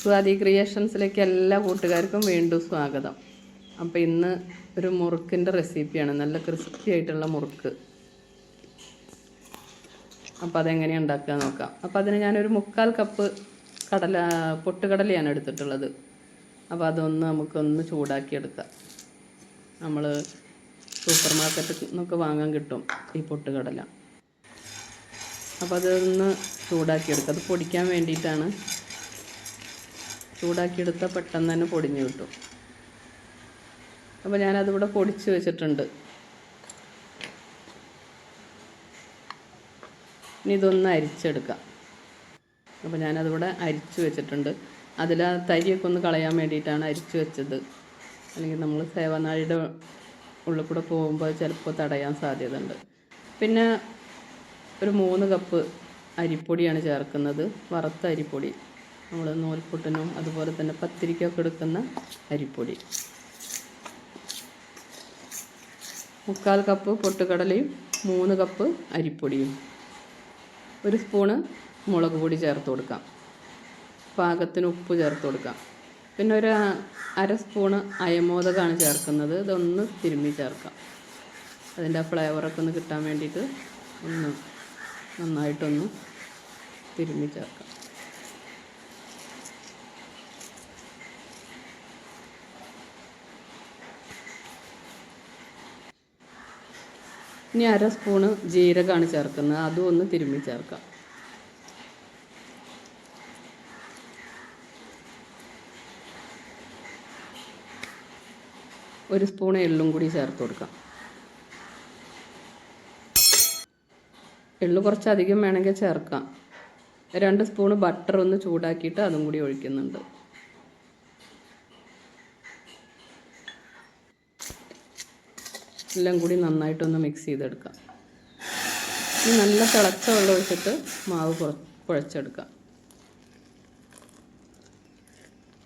സ്വാതി ക്രിയേഷൻസിലേക്ക് എല്ലാ കൂട്ടുകാർക്കും വീണ്ടും സ്വാഗതം. അപ്പോൾ ഇന്ന് ഒരു മുറുക്കിന്റെ റെസിപ്പിയാണ് നല്ല ക്രിസ്പി ആയിട്ടുള്ള മുറുക്ക്. അപ്പോൾ അതെങ്ങനെയാണ് ഉണ്ടാക്കുക നോക്കാം. അപ്പോൾ അതിന് ഞാനൊരു മുക്കാൽ കപ്പ് കടല പൊട്ടുകടലയാണ് എടുത്തിട്ടുള്ളത്. അപ്പോൾ അതൊന്ന് നമുക്കൊന്ന് ചൂടാക്കിയെടുക്കാം. നമ്മൾ സൂപ്പർ മാർക്കറ്റിൽ നിന്നൊക്കെ വാങ്ങാൻ കിട്ടും ഈ പൊട്ടുകടല. അപ്പോൾ അതൊന്ന് ചൂടാക്കിയെടുക്കുക അത് പൊടിക്കാൻ വേണ്ടിയിട്ടാണ് ചൂടാക്കിയെടുത്താൽ പെട്ടെന്ന് തന്നെ പൊടിഞ്ഞു കിട്ടും. അപ്പോൾ ഞാനതിവിടെ പൊടിച്ച് വെച്ചിട്ടുണ്ട്. ഇനി ഇതൊന്ന് അരിച്ചെടുക്കാം. അപ്പോൾ ഞാനതിവിടെ അരിച്ച് വെച്ചിട്ടുണ്ട്. അതിൽ ആ തരിയൊക്കെ ഒന്ന് കളയാൻ വേണ്ടിയിട്ടാണ് അരിച്ച് വെച്ചത്. അല്ലെങ്കിൽ നമ്മൾ സേവനാഴിയുടെ ഉള്ളിൽ കൂടെ പോകുമ്പോൾ ചിലപ്പോൾ തടയാൻ സാധ്യതയുണ്ട്. പിന്നെ ഒരു മൂന്ന് കപ്പ് അരിപ്പൊടിയാണ് ചേർക്കുന്നത്. വറുത്ത അരിപ്പൊടി. നമ്മൾ നൂൽപുട്ടിനും അതുപോലെ തന്നെ പത്തിരിക്കൊക്കെ എടുക്കുന്ന അരിപ്പൊടി. മുക്കാൽ കപ്പ് പൊട്ടുകടലയും മൂന്ന് കപ്പ് അരിപ്പൊടിയും. ഒരു സ്പൂണ് മുളക് പൊടി ചേർത്ത് കൊടുക്കാം. പാകത്തിന് ഉപ്പ് ചേർത്ത് കൊടുക്കാം. പിന്നെ ഒരു അര സ്പൂണ് അയമോദകമാണ് ചേർക്കുന്നത്. ഇതൊന്ന് തിരുമ്മി ചേർക്കാം. അതിന്റെ ആ ഫ്ലേവറൊക്കെ ഒന്ന് കിട്ടാൻ വേണ്ടിയിട്ട് ഒന്ന് നന്നായിട്ടൊന്ന് തിരുമ്മി ചേർക്കാം. ഇനി അര സ്പൂണ് ജീരകമാണ് ചേർക്കുന്നത്. അതും ഒന്ന് തിരുമ്മി ചേർക്കാം. ഒരു സ്പൂൺ എള്ളും കൂടി ചേർത്ത് കൊടുക്കാം. എള്ളു കുറച്ചധികം വേണമെങ്കിൽ ചേർക്കാം. രണ്ട് സ്പൂണ് ബട്ടർ ഒന്ന് ചൂടാക്കിയിട്ട് അതും കൂടി ഒഴിക്കുന്നുണ്ട്. എല്ലാം കൂടി നന്നായിട്ടൊന്ന് മിക്സ് ചെയ്തെടുക്കാം. ഇനി നല്ല തിളച്ച വെള്ളം ഒഴിച്ചിട്ട് മാവ് കുഴച്ചെടുക്കാം.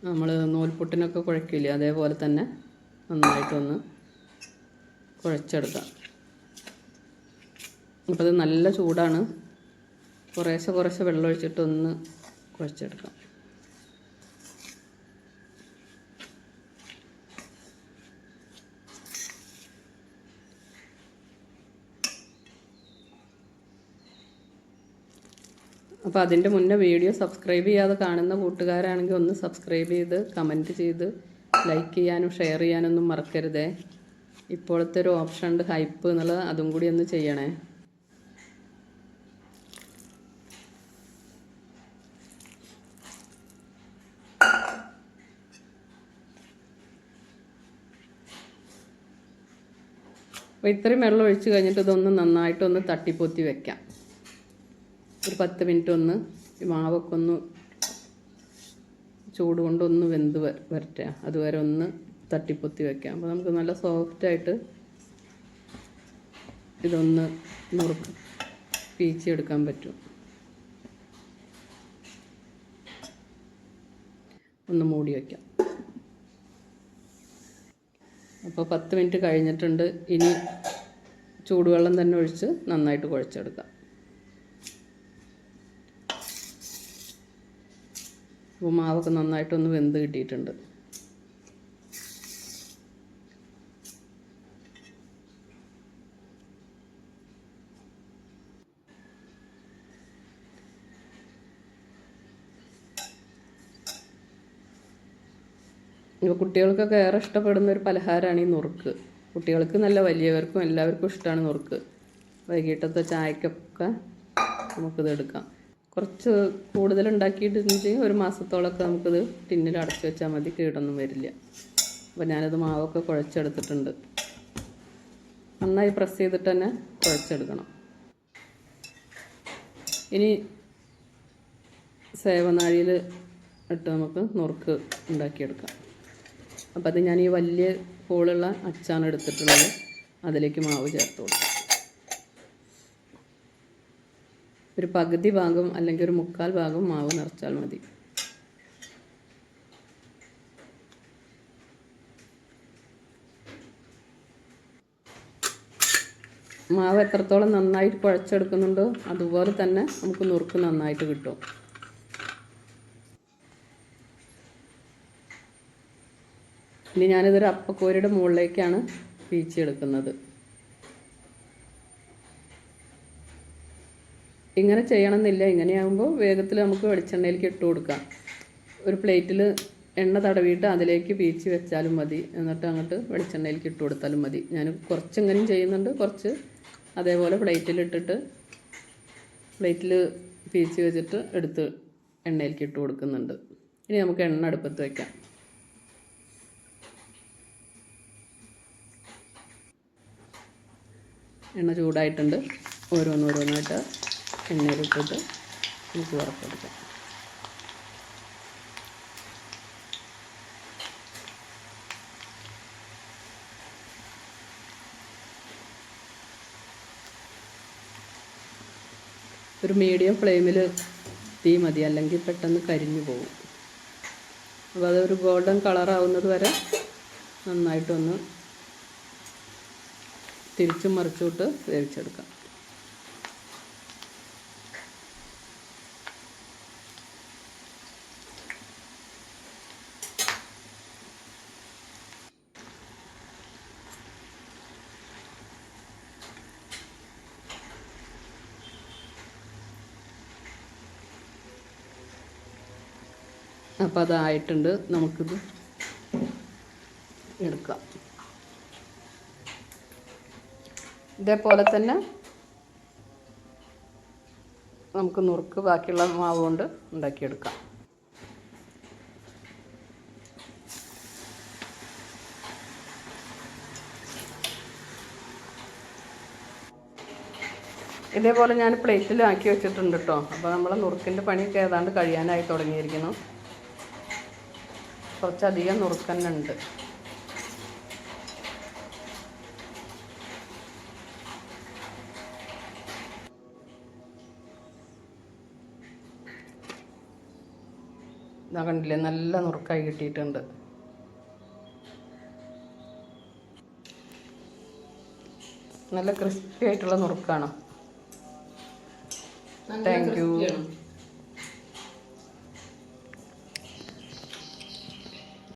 നമ്മൾ നൂൽപുട്ടിനൊക്കെ കുഴക്കില്ലേ അതേപോലെ തന്നെ നന്നായിട്ടൊന്ന് കുഴച്ചെടുക്കാം. അപ്പോൾ അത് നല്ല ചൂടാണ്. കുറേശ്ശെ കുറേശ്ശെ വെള്ളം ഒഴിച്ചിട്ടൊന്ന് കുഴച്ചെടുക്കാം. അപ്പോൾ അതിന്റെ മുന്നേ വീഡിയോ സബ്സ്ക്രൈബ് ചെയ്യാതെ കാണുന്ന കൂട്ടുകാരാണെങ്കിൽ ഒന്ന് സബ്സ്ക്രൈബ് ചെയ്ത് കമന്റ് ചെയ്ത് ലൈക്ക് ചെയ്യാനും ഷെയർ ചെയ്യാനൊന്നും മറക്കരുതേ. ഇപ്പോഴത്തെ ഒരു ഓപ്ഷൻ ഉണ്ട് ഹൈപ്പ് എന്നുള്ളത് അതും കൂടി ഒന്ന് ചെയ്യണേ. അപ്പോൾ ഇത്രയും വെള്ളം ഒഴിച്ച് കഴിഞ്ഞിട്ട് ഇതൊന്ന് നന്നായിട്ടൊന്ന് തട്ടിപ്പൊത്തി വെക്കാം. ഒരു പത്ത് മിനിറ്റ് ഒന്ന് മാവൊക്കെ ഒന്ന് ചൂട് കൊണ്ടൊന്ന് വെന്ത് വരട്ടെ. അതുവരെ ഒന്ന് തട്ടിപ്പൊത്തി വെക്കാം. അപ്പോൾ നമുക്ക് നല്ല സോഫ്റ്റായിട്ട് ഇതൊന്ന് നുറുക്ക് പീച്ചെടുക്കാൻ പറ്റും. ഒന്ന് മൂടി വയ്ക്കാം അപ്പോൾ പത്ത് മിനിറ്റ് കഴിഞ്ഞിട്ടുണ്ട്. ഇനി ചൂടുവെള്ളം തന്നെ ഒഴിച്ച് നന്നായിട്ട് കുഴച്ചെടുക്കാം. അപ്പോൾ മാവൊക്കെ നന്നായിട്ടൊന്ന് വെന്ത് കിട്ടിയിട്ടുണ്ട്. ഇപ്പോൾ കുട്ടികൾക്കൊക്കെ ഏറെ ഇഷ്ടപ്പെടുന്ന ഒരു പലഹാരമാണ് ഈ നുറുക്ക്. കുട്ടികൾക്ക് നല്ല വലിയവർക്കും എല്ലാവർക്കും ഇഷ്ടമാണ് നുറുക്ക്. വൈകിട്ടത്തെ ചായക്കൊക്കെ നമുക്കിത് എടുക്കാം കുറച്ച് കൂടുതൽ ഉണ്ടാക്കിയിട്ടുണ്ടെങ്കിൽ ഒരു മാസത്തോളമൊക്കെ നമുക്കിത് ടിന്നിൽ അടച്ചു വെച്ചാൽ മതി കീടൊന്നും വരില്ല. അപ്പോൾ ഞാനത് മാവൊക്കെ കുഴച്ചെടുത്തിട്ടുണ്ട്. നന്നായി പ്രസ് ചെയ്തിട്ട് തന്നെ കുഴച്ചെടുക്കണം. ഇനി സേവനാഴിയിൽ ഇട്ട് നമുക്ക് നുറുക്ക് ഉണ്ടാക്കിയെടുക്കാം. അപ്പോൾ അത് ഞാൻ ഈ വലിയ ഹോളുള്ള അച്ചാണ് എടുത്തിട്ടുള്ളത്. അതിലേക്ക് മാവ് ചേർത്ത് കൊടുക്കും. ഒരു പകുതി ഭാഗം അല്ലെങ്കിൽ ഒരു മുക്കാൽ ഭാഗം മാവ് നിറച്ചാൽ മതി. മാവ് എത്രത്തോളം നന്നായിട്ട് കുഴച്ചെടുക്കുന്നുണ്ടോ അതുപോലെ തന്നെ നമുക്ക് നുറുക്ക് നന്നായിട്ട് കിട്ടും. ഇനി ഞാനിതൊരു അപ്പക്കോരിയുടെ മുകളിലേക്കാണ് പീച്ചെടുക്കുന്നത് ഇങ്ങനെ ചെയ്യണമെന്നില്ല. ഇങ്ങനെയാകുമ്പോൾ വേഗത്തിൽ നമുക്ക് വെളിച്ചെണ്ണയിലേക്ക് ഇട്ട് കൊടുക്കാം. ഒരു പ്ലേറ്റിൽ എണ്ണ തടവിയിട്ട് അതിലേക്ക് പീച്ച് വെച്ചാലും മതി. എന്നിട്ട് അങ്ങോട്ട് വെളിച്ചെണ്ണയിലേക്ക് ഇട്ട് കൊടുത്താലും മതി. ഞാൻ കുറച്ച് ഇങ്ങനെയും ചെയ്യുന്നുണ്ട്. കുറച്ച് അതേപോലെ പ്ലേറ്റിൽ ഇട്ടിട്ട് പ്ലേറ്റിൽ പീച്ച് വെച്ചിട്ട് എടുത്ത് എണ്ണയിലേക്ക് ഇട്ട് കൊടുക്കുന്നുണ്ട്. ഇനി നമുക്ക് എണ്ണ അടുപ്പത്ത് വയ്ക്കാം എണ്ണ ചൂടായിട്ടുണ്ട്. ഓരോന്നോരോന്നായിട്ട് എണ്ണയിലിട്ടിട്ട് നമുക്ക് വറുത്തെടുക്കാം. ഒരു മീഡിയം ഫ്ലെയിമിൽ തീ മതി അല്ലെങ്കിൽ പെട്ടെന്ന് കരിഞ്ഞു പോകും. അപ്പോൾ അതൊരു ഗോൾഡൻ കളറാവുന്നത് വരെ നന്നായിട്ടൊന്ന് തിരിച്ചും മറിച്ചുവിട്ട് വേവിച്ചെടുക്കാം. അപ്പോൾ അതായിട്ടുണ്ട്. നമുക്കിത് എടുക്കാം. ഇതേപോലെ തന്നെ നമുക്ക് നുറുക്ക് ബാക്കിയുള്ള മാവ് കൊണ്ട് ഉണ്ടാക്കിയെടുക്കാം. ഇതേപോലെ ഞാൻ പ്ലേറ്റിലാക്കി വെച്ചിട്ടുണ്ട് കേട്ടോ അപ്പോൾ നമ്മൾ നുറുക്കിന്റെ പണിയൊക്കെ ഏതാണ്ട് കഴിയാനായി തുടങ്ങിയിരിക്കുന്നു. കുറച്ചധികം നുറുക്കന്നെ ഉണ്ട് ഇതാ കണ്ടില്ലേ നല്ല നുറുക്കായി കിട്ടിയിട്ടുണ്ട്. നല്ല ക്രിസ്പി ആയിട്ടുള്ള നുറുക്കാണ്. Thank you